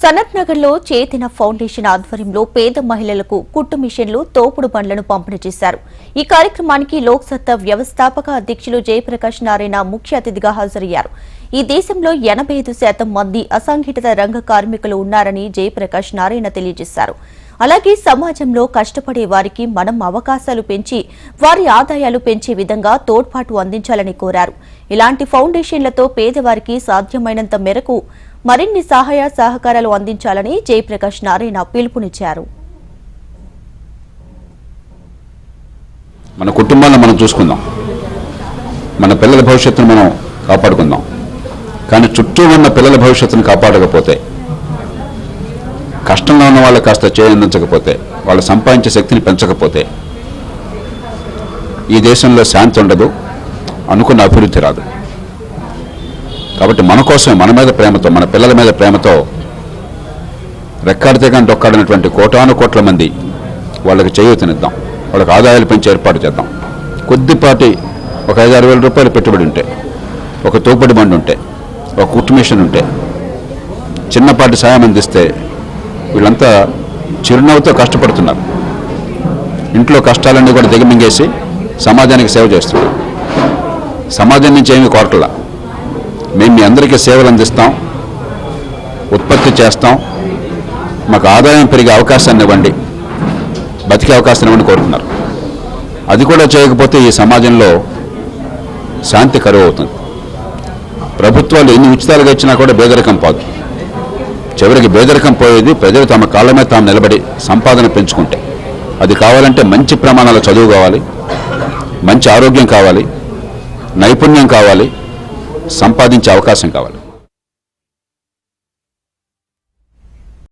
సనత్ నగర్లో చేతిన ఫౌండేషన్ ఆధ్వర్యంలో పేద మహిళలకు కుట్టు మిషన్లు తోపుడు బండ్లను పంపిణీ చేశారు. ఈ కార్యక్రమానికి లోక్సత్తా వ్యవస్థాపక అధ్యక్షులు జయప్రకాష్ నారాయణ ముఖ్య అతిథిగా హాజరయ్యారు. ఈ దేశంలో ఎనభై ఐదు శాతం మంది అసంఘటిత రంగ కార్మికులు ఉన్నారని జయప్రకాష్ నారాయణ తెలియజేశారు. అలాగే సమాజంలో కష్టపడే వారికి మనం అవకాశాలు పెంచి వారి ఆదాయాలు పెంచే విధంగా తోడ్పాటు అందించాలని కోరారు. ఇలాంటి ఫౌండేషన్లతో పేదవారికి సాధ్యమైనంత మేరకు మరిన్ని సహాయ సహకారాలు అందించాలని జయప్రకాష్ నారాయణ పిలుపునిచ్చారు. మన కుటుంబాన్ని మనం చూసుకుందాం. మన పిల్లల భవిష్యత్తును మనం కాపాడుకుందాం. కానీ చుట్టూ ఉన్న పిల్లల భవిష్యత్తును కాపాడకపోతే కష్టంలో ఉన్న వాళ్ళు కాస్త చేయందించకపోతే వాళ్ళు సంపాదించే శక్తిని పెంచకపోతే ఈ దేశంలో శాంతి ఉండదు అనుకున్న అభివృద్ధి రాదు. కాబట్టి మన కోసమే మన మీద ప్రేమతో మన పిల్లల మీద ప్రేమతో రెక్కాడితే కానీ డొక్కాడినటువంటి కోటాను కోట్ల మంది వాళ్ళకి చేయూతనిద్దాం వాళ్ళకి ఆదాయాలు పెంచి ఏర్పాటు చేద్దాం. కొద్దిపాటి ఒక ఐదు ఆరు వేల రూపాయలు పెట్టుబడి ఉంటే ఒక తోపుడి బండి ఉంటే ఒక కుట్టు మిషన్ ఉంటే చిన్నపాటి సాయం అందిస్తే వీళ్ళంతా చిరునవ్వుతో కష్టపడుతున్నారు. ఇంట్లో కష్టాలన్నీ కూడా దిగమింగేసి సమాజానికి సేవ చేస్తున్నారు. సమాజం నుంచి ఏమీ కోరట్లా. మేము మీ అందరికీ సేవలు అందిస్తాం ఉత్పత్తి చేస్తాం. మాకు ఆదాయం పెరిగే అవకాశాన్ని ఇవ్వండి బతికే అవకాశాన్ని ఇవ్వండి కోరుతున్నారు అది కూడా చేయకపోతే ఈ సమాజంలో శాంతి కరువు అవుతుంది ప్రభుత్వాలు ఎన్ని ఉచితాలుగా ఇచ్చినా కూడా పేదరికం పోదు. చివరికి పేదరికం పోయేది ప్రజలు తమ కాళ్ళ మీద తాము నిలబడి సంపాదన పెంచుకుంటే. అది కావాలంటే మంచి ప్రమాణాలు చదువు కావాలి మంచి ఆరోగ్యం కావాలి నైపుణ్యం కావాలి సంపాదించే అవకాశం కావాలి.